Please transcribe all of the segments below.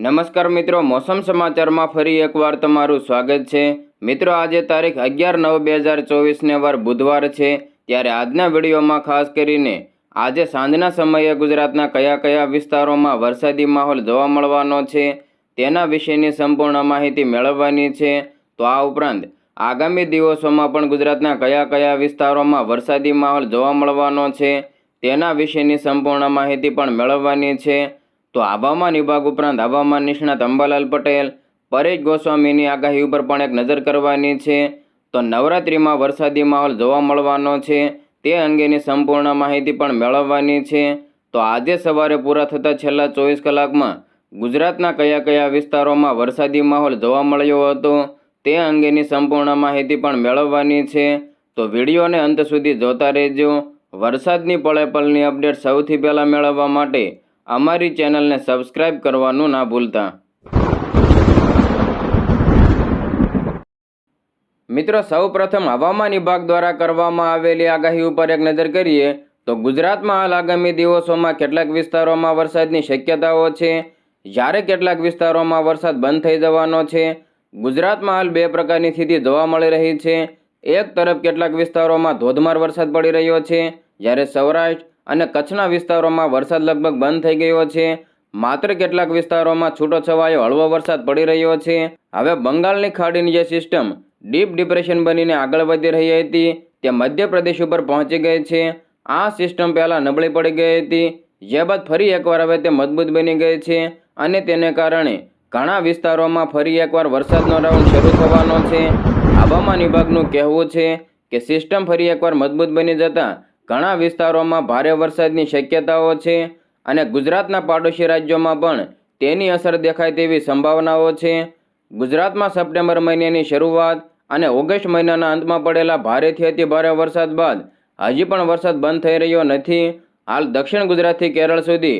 નમસ્કાર મિત્રો, મોસમ સમાચારમાં ફરી એકવાર તમારું સ્વાગત છે. મિત્રો, આજે તારીખ અગિયાર નવ બે હજાર ચોવીસને વાર બુધવાર છે. ત્યારે આજના વિડીયોમાં ખાસ કરીને આજે સાંજના સમયે ગુજરાતના કયા કયા વિસ્તારોમાં વરસાદી માહોલ જોવા મળવાનો છે, તેના વિશેની સંપૂર્ણ માહિતી મેળવવાની છે. તો આ ઉપરાંત આગામી દિવસોમાં પણ ગુજરાતના કયા કયા વિસ્તારોમાં વરસાદી માહોલ જોવા મળવાનો છે, તેના વિશેની સંપૂર્ણ માહિતી પણ મેળવવાની છે. તો હવામાન વિભાગ ઉપરાંત હવામાન નિષ્ણાત અંબાલાલ પટેલ, પરેશ ગોસ્વામીની આગાહી ઉપર પણ એક નજર કરવાની છે. તો નવરાત્રિમાં વરસાદી માહોલ જોવા મળવાનો છે. તે અંગેની સંપૂર્ણ માહિતી પણ મેળવવાની છે. તો આજે સવારે પૂરા થતાં છેલ્લા ચોવીસ કલાકમાં ગુજરાતના કયા કયા વિસ્તારોમાં વરસાદી માહોલ જોવા મળ્યો હતો તે અંગેની સંપૂર્ણ માહિતી પણ મેળવવાની છે. તો વિડીયોને અંત સુધી જોતા રહેજો. વરસાદની પળે પળની અપડેટ સૌથી પહેલાં મેળવવા માટે અમારી ચેનલને સબસ્ક્રાઇબ કરવાનું ના ભૂલતા. મિત્રો, સૌપ્રથમ હવામાન વિભાગ દ્વારા કરવામાં આવેલી આગાહી ઉપર એક નજર કરીએ, તો ગુજરાતમાં હાલ આગામી દિવસોમાં કેટલાક વિસ્તારોમાં વરસાદની શક્યતાઓ છે. જ્યારે કેટલાક વિસ્તારોમાં વરસાદ બંધ થઈ જવાનો છે, ગુજરાતમાં હાલ બે પ્રકારની સ્થિતિ જોવા મળી રહી છે. એક તરફ કેટલાક વિસ્તારોમાં ધોધમાર વરસાદ પડી રહ્યો છે, જ્યારે સૌરાષ્ટ્ર અને કચ્છના વિસ્તારોમાં વરસાદ લગભગ બંધ થઈ ગયો છે. માત્ર કેટલાક વિસ્તારોમાં છૂટો છવાયો હળવો વરસાદ પડી રહ્યો છે. હવે બંગાળની ખાડીની જે સિસ્ટમ ડીપ ડિપ્રેશન બનીને આગળ વધી રહી હતી, તે મધ્યપ્રદેશ ઉપર પહોંચી ગઈ છે. આ સિસ્ટમ પહેલાં નબળી પડી ગઈ હતી, જે બાદ ફરી એકવાર હવે તે મજબૂત બની ગઈ છે અને તેને કારણે ઘણા વિસ્તારોમાં ફરી એકવાર વરસાદનો રાઉન્ડ શરૂ થવાનો છે. હવામાન વિભાગનું કહેવું છે કે સિસ્ટમ ફરી એકવાર મજબૂત બની જતાં ઘણા વિસ્તારોમાં ભારે વરસાદની શક્યતાઓ છે અને ગુજરાતના પાડોશી રાજ્યોમાં પણ તેની અસર દેખાય તેવી સંભાવનાઓ છે. ગુજરાતમાં સપ્ટેમ્બર મહિનાની શરૂઆત અને ઓગસ્ટ મહિનાના અંતમાં પડેલા ભારેથી અતિ ભારે વરસાદ બાદ હજી પણ વરસાદ બંધ થઈ રહ્યો નથી. હાલ દક્ષિણ ગુજરાતથી કેરળ સુધી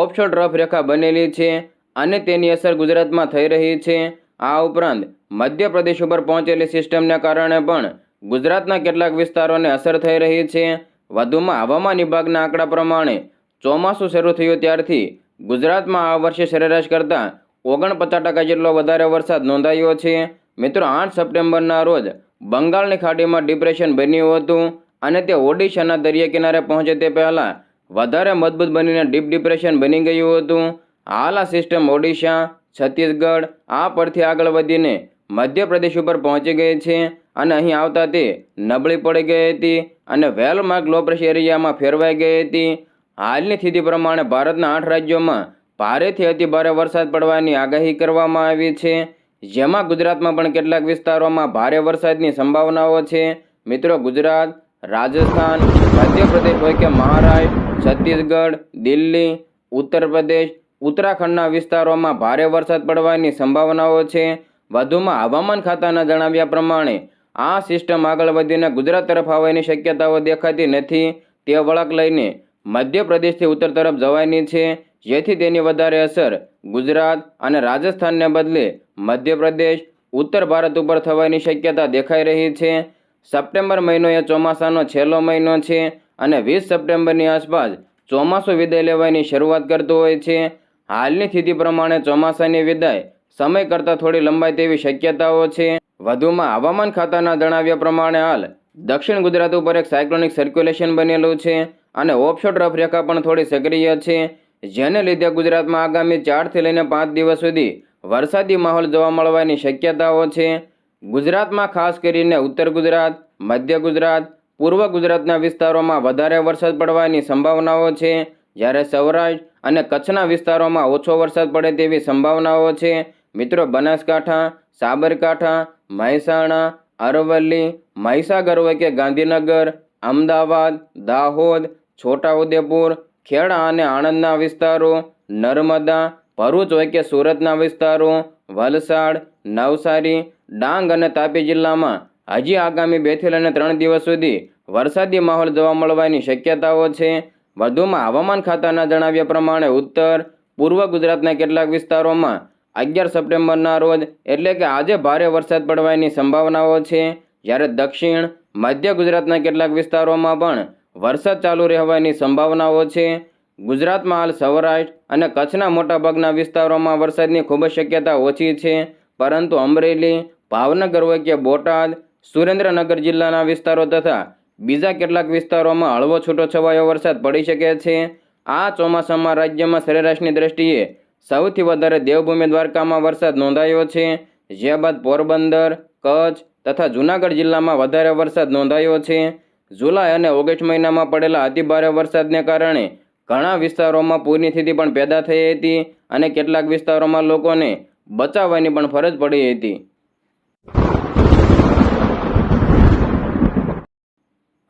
ઓફશોર ટ્રફ રેખા બનેલી છે અને તેની અસર ગુજરાતમાં થઈ રહી છે. આ ઉપરાંત મધ્યપ્રદેશ ઉપર પહોંચેલી સિસ્ટમને કારણે પણ ગુજરાતના કેટલાક વિસ્તારોને અસર થઈ રહી છે. વધુમાં હવામાન વિભાગના આંકડા પ્રમાણે ચોમાસું શરૂ થયું ત્યારથી ગુજરાતમાં આ વર્ષે સરેરાશ કરતાં ઓગણપચાસ ટકા જેટલો વધારે વરસાદ નોંધાયો છે. મિત્રો, આઠ સપ્ટેમ્બરના રોજ બંગાળની ખાડીમાં ડિપ્રેશન બન્યું હતું અને તે ઓડિશાના દરિયા કિનારે પહોંચે તે પહેલાં વધારે મજબૂત બનીને ડીપ ડિપ્રેશન બની ગયું હતું. હાલ આ સિસ્ટમ ઓડિશા, છત્તીસગઢ, આ પરથી આગળ વધીને મધ્યપ્રદેશ ઉપર પહોંચી ગઈ છે. અને અહીં આવતા તે નબળી પડી ગઈ હતી અને વેલમાર્ક લો પ્રેશર એરિયામાં ફેરવાઈ ગઈ હતી. હાલની સ્થિતિ પ્રમાણે ભારતના આઠ રાજ્યોમાં ભારેથી અતિ ભારે વરસાદ પડવાની આગાહી કરવામાં આવી છે. જેમાં ગુજરાતમાં પણ કેટલાક વિસ્તારોમાં ભારે વરસાદની સંભાવનાઓ છે. મિત્રો, ગુજરાત, રાજસ્થાન, મધ્યપ્રદેશ હોય કે મહારાષ્ટ્ર, છત્તીસગઢ, દિલ્હી ઉત્તર પ્રદેશ ઉત્તરાખંડના વિસ્તારોમાં ભારે વરસાદ પડવાની સંભાવનાઓ છે. વધુમાં હવામાન ખાતાના જણાવ્યા પ્રમાણે આ સિસ્ટમ આગળ વધીને ગુજરાત તરફ આવવાની શક્યતાઓ દેખાતી નથી. તે વળાંક લઈને મધ્યપ્રદેશથી ઉત્તર તરફ જવાની છે. જેથી તેની વધારે અસર ગુજરાત અને રાજસ્થાનને બદલે મધ્યપ્રદેશ, ઉત્તર ભારત ઉપર થવાની શક્યતા દેખાઈ રહી છે. સપ્ટેમ્બર મહિનો એ ચોમાસાનો છેલ્લો મહિનો છે અને વીસ સપ્ટેમ્બરની આસપાસ ચોમાસું વિદાય લેવાની શરૂઆત કરતું હોય છે. હાલની સ્થિતિ પ્રમાણે ચોમાસાની વિદાય સમય કરતાં થોડી લંબાય તેવી શક્યતાઓ છે. વધુમાં હવામાન ખાતાના જણાવ્યા પ્રમાણે હાલ દક્ષિણ ગુજરાત ઉપર એક સાયક્લોનિક સર્ક્યુલેશન બનેલું છે અને ઓફશોર રફરેખા રેખા પણ થોડી સક્રિય છે, જેને લીધે ગુજરાતમાં આગામી ચારથી લઈને પાંચ દિવસ સુધી વરસાદી માહોલ જોવા મળવાની શક્યતાઓ છે. ગુજરાતમાં ખાસ કરીને ઉત્તર ગુજરાત, મધ્ય ગુજરાત, પૂર્વ ગુજરાતના વિસ્તારોમાં વધારે વરસાદ પડવાની સંભાવનાઓ છે, જ્યારે સૌરાષ્ટ્ર અને કચ્છના વિસ્તારોમાં ઓછો વરસાદ પડે તેવી સંભાવનાઓ છે. મિત્રો, બનાસકાંઠા, સાબરકાંઠા મહેસાણા, અરવલ્લી, મહીસાગર હોય કે ગાંધીનગર, અમદાવાદ, દાહોદ, છોટાઉદેપુર, ખેડા અને આણંદના વિસ્તારો, નર્મદા, ભરૂચ હોય કે સુરતના વિસ્તારો, વલસાડ, નવસારી, ડાંગ અને તાપી જિલ્લામાં હજી આગામી બેથી લઈને ત્રણ દિવસ સુધી વરસાદી માહોલ જોવા મળવાની શક્યતાઓ છે. વધુમાં હવામાન ખાતાના જણાવ્યા પ્રમાણે ઉત્તર, પૂર્વ ગુજરાતના કેટલાક વિસ્તારોમાં અગિયાર સપ્ટેમ્બરના રોજ, એટલે કે આજે ભારે વરસાદ પડવાની સંભાવનાઓ છે. જ્યારે દક્ષિણ, મધ્ય ગુજરાતના કેટલાક વિસ્તારોમાં પણ વરસાદ ચાલુ રહેવાની સંભાવનાઓ છે. ગુજરાતમાં હાલ સૌરાષ્ટ્ર અને કચ્છના મોટાભાગના વિસ્તારોમાં વરસાદની ખૂબ જ શક્યતા ઓછી છે. પરંતુ અમરેલી, ભાવનગર હોય બોટાદ, સુરેન્દ્રનગર જિલ્લાના વિસ્તારો તથા બીજા કેટલાક વિસ્તારોમાં હળવો છૂટોછવાયો વરસાદ પડી શકે છે. આ ચોમાસામાં રાજ્યમાં સરેરાશની દ્રષ્ટિએ સૌથી વધારે દેવભૂમિ દ્વારકામાં વરસાદ નોંધાયો છે. જ્યાં બાદ પોરબંદર, કચ્છ તથા જૂનાગઢ જિલ્લામાં વધારે વરસાદ નોંધાયો છે. જુલાઈ અને ઓગસ્ટ મહિનામાં પડેલા અતિભારે વરસાદને કારણે ઘણા વિસ્તારોમાં પૂરની સ્થિતિ પણ પેદા થઈ હતી અને કેટલાક વિસ્તારોમાં લોકોને બચાવવાની પણ ફરજ પડી હતી.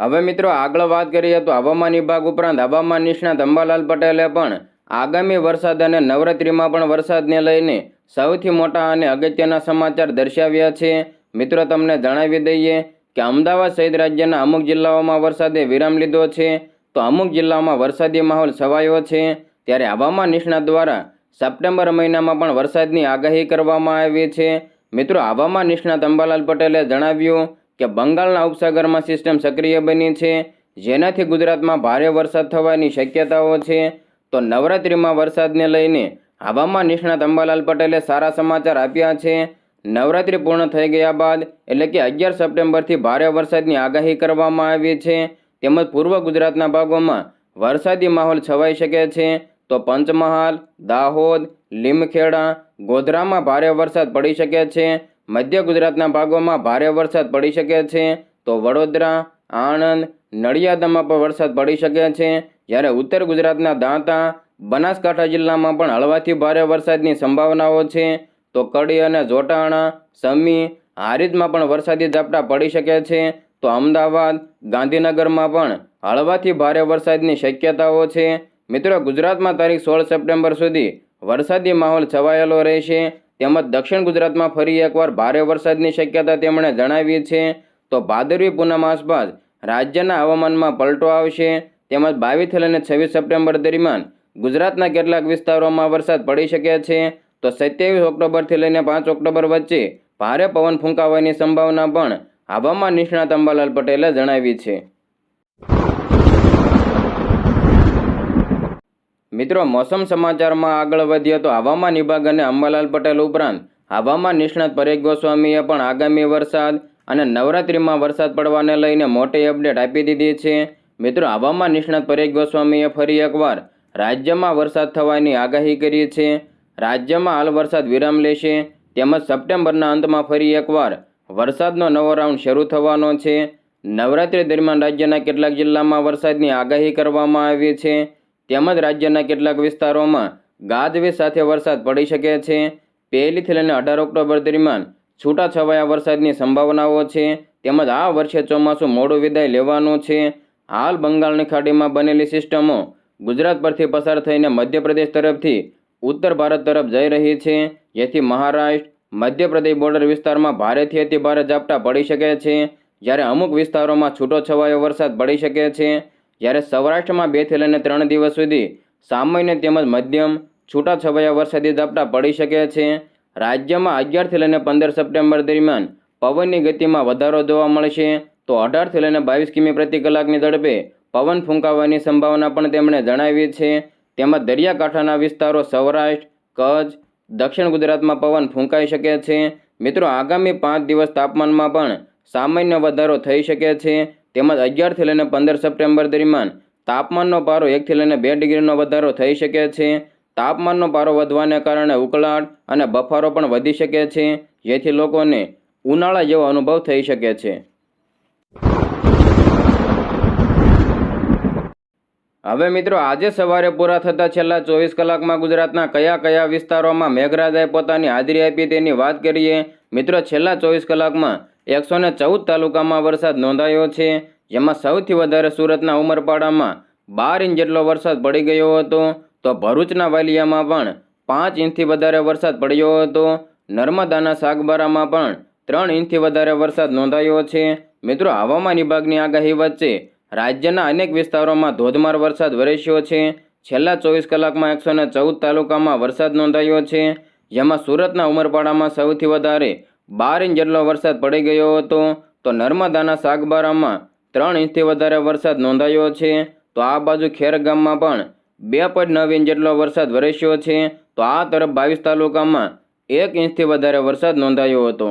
હવે મિત્રો આગળ વાત કરીએ તો હવામાન વિભાગ ઉપરાંત હવામાન નિષ્ણાત અંબાલાલ પટેલે પણ આગામી વરસાદ અને નવરાત્રિમાં પણ વરસાદને લઈને સૌથી મોટા અને અગત્યના સમાચાર દર્શાવ્યા છે. મિત્રો, તમને જણાવી દઈએ કે અમદાવાદ સહિત રાજ્યના અમુક જિલ્લાઓમાં વરસાદે વિરામ લીધો છે. તો અમુક જિલ્લાઓમાં વરસાદી માહોલ છવાયો છે. ત્યારે હવામાન નિષ્ણાત દ્વારા સપ્ટેમ્બર મહિનામાં પણ વરસાદની આગાહી કરવામાં આવી છે. મિત્રો, હવામાન નિષ્ણાત અંબાલાલ પટેલે જણાવ્યું કે બંગાળના ઉપસાગરમાં સિસ્ટમ સક્રિય બની છે, જેનાથી ગુજરાતમાં ભારે વરસાદ થવાની શક્યતાઓ છે. તો નવરાત્રિમાં વરસાદને લઈને હવામાન નિષ્ણાત અંબાલાલ પટેલે સારા સમાચાર આપ્યા છે. નવરાત્રિ પૂર્ણ થઈ ગયા બાદ એટલે કે અગિયાર સપ્ટેમ્બરથી ભારે વરસાદની આગાહી કરવામાં આવી છે. તેમજ પૂર્વ ગુજરાતના ભાગોમાં વરસાદી માહોલ છવાઈ શકે છે. તો પંચમહાલ, દાહોદ, લીમખેડા, ગોધરામાં ભારે વરસાદ પડી શકે છે. મધ્ય ગુજરાતના ભાગોમાં ભારે વરસાદ પડી શકે છે. તો વડોદરા, આણંદ, નડિયાદમાં પણ વરસાદ પડી શકે છે. જ્યારે ઉત્તર ગુજરાતના દાંતા બનાસકાંઠા જિલ્લામાં પણ હળવાથી ભારે વરસાદની સંભાવનાઓ છે, તો કડી અને જોટાણા સમી હારીજમાં પણ વરસાદી ઝાપટા પડી શકે છે, તો અમદાવાદ, ગાંધીનગરમાં પણ હળવાથી ભારે વરસાદની શક્યતાઓ છે. મિત્રો, ગુજરાતમાં તારીખ સોળ સપ્ટેમ્બર સુધી વરસાદી માહોલ છવાયેલો રહેશે. તેમજ દક્ષિણ ગુજરાતમાં ફરી એકવાર ભારે વરસાદની શક્યતા તેમણે જણાવી છે. તો ભાદરવી પૂનમ આસપાસ રાજ્યના હવામાનમાં પલટો આવશે. તેમજ બાવીસથી લઈને છવ્વીસ સપ્ટેમ્બર દરમિયાન ગુજરાતના કેટલાક વિસ્તારોમાં વરસાદ પડી શકે છે. તો સત્યાવીસ ઓક્ટોબરથી લઈને પાંચ ઓક્ટોબર વચ્ચે ભારે પવન ફૂંકાવાની સંભાવના પણ હવામાન નિષ્ણાત અંબાલાલ પટેલે જણાવી છે. મિત્રો, મોસમ સમાચારમાં આગળ વધીએ તો હવામાન વિભાગ અને અંબાલાલ પટેલ ઉપરાંત હવામાન નિષ્ણાત પરેશ ગોસ્વામીએ પણ આગામી વરસાદ અને નવરાત્રિમાં વરસાદ પડવાને લઈને મોટી અપડેટ આપી દીધી છે. મિત્રો, આવામાં નિષ્ણાત પરેશ ગોસ્વામીએ ફરી એકવાર રાજ્યમાં વરસાદ થવાની આગાહી કરી છે. રાજ્યમાં હાલ વરસાદ વિરામ લેશે. તેમજ સપ્ટેમ્બરના અંતમાં ફરી એકવાર વરસાદનો નવો રાઉન્ડ શરૂ થવાનો છે. નવરાત્રિ દરમિયાન રાજ્યના કેટલાક જિલ્લામાં વરસાદની આગાહી કરવામાં આવી છે. તેમજ રાજ્યના કેટલાક વિસ્તારોમાં ગાજવીજ સાથે વરસાદ પડી શકે છે. પહેલીથી લઈને અઢાર ઓક્ટોબર દરમિયાન છૂટાછવાયા વરસાદની સંભાવનાઓ છે. તેમજ આ વર્ષે ચોમાસું મોડું વિદાય લેવાનું છે. હાલ બંગાળની ખાડીમાં બનેલી સિસ્ટમો ગુજરાત પરથી પસાર થઈને મધ્યપ્રદેશ તરફથી ઉત્તર ભારત તરફ જઈ રહી છે. જેથી મહારાષ્ટ્ર, મધ્યપ્રદેશ બોર્ડર વિસ્તારમાં ભારેથી અતિ ભારે ઝાપટા પડી શકે છે. જ્યારે અમુક વિસ્તારોમાં છૂટો છવાયો વરસાદ પડી શકે છે. જ્યારે સૌરાષ્ટ્રમાં બેથી લઈને ત્રણ દિવસ સુધી સામાન્ય તેમજ મધ્યમ છૂટાછવાયા વરસાદી ઝાપટા પડી શકે છે. રાજ્યમાં અગિયારથી લઈને પંદર સપ્ટેમ્બર દરમિયાન પવનની ગતિમાં વધારો જોવા મળશે. તો અઢારથી લઈને બાવીસ કિમી પ્રતિ કલાકની ઝડપે પવન ફૂંકાવાની સંભાવના પણ તેમણે જણાવી છે. તેમજ દરિયાકાંઠાના વિસ્તારો સૌરાષ્ટ્ર, કચ્છ, દક્ષિણ ગુજરાતમાં પવન ફૂંકાઈ શકે છે. મિત્રો, આગામી પાંચ દિવસ તાપમાનમાં પણ સામાન્ય વધારો થઈ શકે છે. તેમજ અગિયારથી લઈને પંદર સપ્ટેમ્બર દરમિયાન તાપમાનનો પારો એકથી લઈને બે ડિગ્રીનો વધારો થઈ શકે છે. તાપમાનનો પારો વધવાને કારણે ઉકળાટ અને બફારો પણ વધી શકે છે, જેથી લોકોને ઉનાળા જેવો અનુભવ થઈ શકે છે. હવે મિત્રો, આજે સવારે પૂરા થતા છેલ્લા ચોવીસ કલાકમાં ગુજરાતના કયા કયા વિસ્તારોમાં મેઘરાજાએ પોતાની હાજરી આપી તેની વાત કરીએ. મિત્રો, છેલ્લા ચોવીસ કલાકમાં એકસો ને ચૌદ તાલુકામાં વરસાદ નોંધાયો છે, જેમાં સૌથી વધારે સુરતના ઉમરપાડામાં બાર ઇંચ જેટલો વરસાદ પડી ગયો હતો. તો ભરૂચના વાલિયામાં પણ પાંચ ઇંચથી વધારે વરસાદ પડ્યો હતો. નર્મદાના સાગબારામાં પણ ત્રણ ઇંચથી વધારે વરસાદ નોંધાયો છે. મિત્રો, હવામાન વિભાગની આગાહી વચ્ચે રાજ્યના અનેક વિસ્તારોમાં ધોધમાર વરસાદ વરસ્યો છે. છેલ્લા ચોવીસ કલાકમાં એકસો ને ચૌદ તાલુકામાં વરસાદ નોંધાયો છે. જેમાં સુરતના ઉમરપાડામાં સૌથી વધારે બાર ઇંચ જેટલો વરસાદ પડી ગયો હતો. તો નર્મદાના સાગબારામાં ત્રણ ઇંચથી વધારે વરસાદ નોંધાયો છે. તો આ બાજુ ખેર ગામમાં પણ બે પોઈન્ટ નવ ઇંચ જેટલો વરસાદ વરસ્યો છે. તો આ તરફ બાવીસ તાલુકામાં એક ઇંચથી વધારે વરસાદ નોંધાયો હતો.